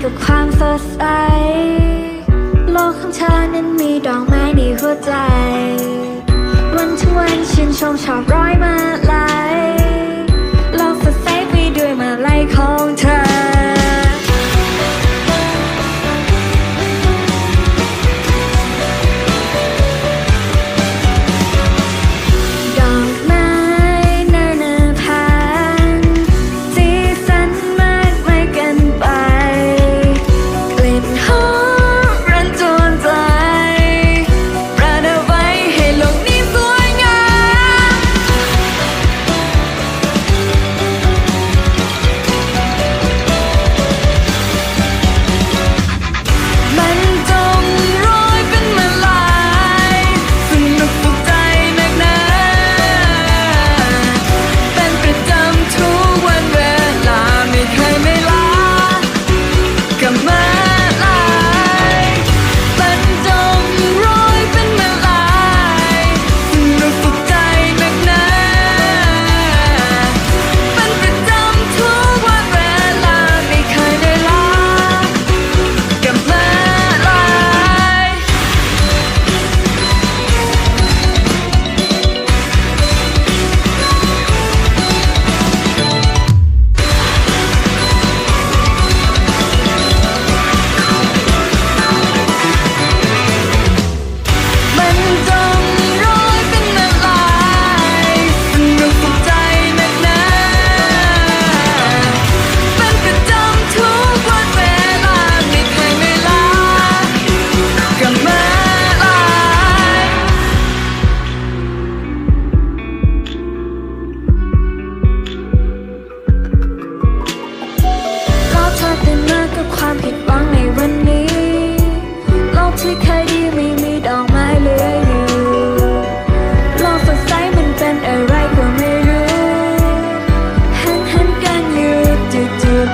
กับความสดใส โลกของเธอนั้นมีดอกไม้ในหัวใจ วันทุกวันฉันชมชอบร้อยมากสดใสไปด้วยมา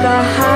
the high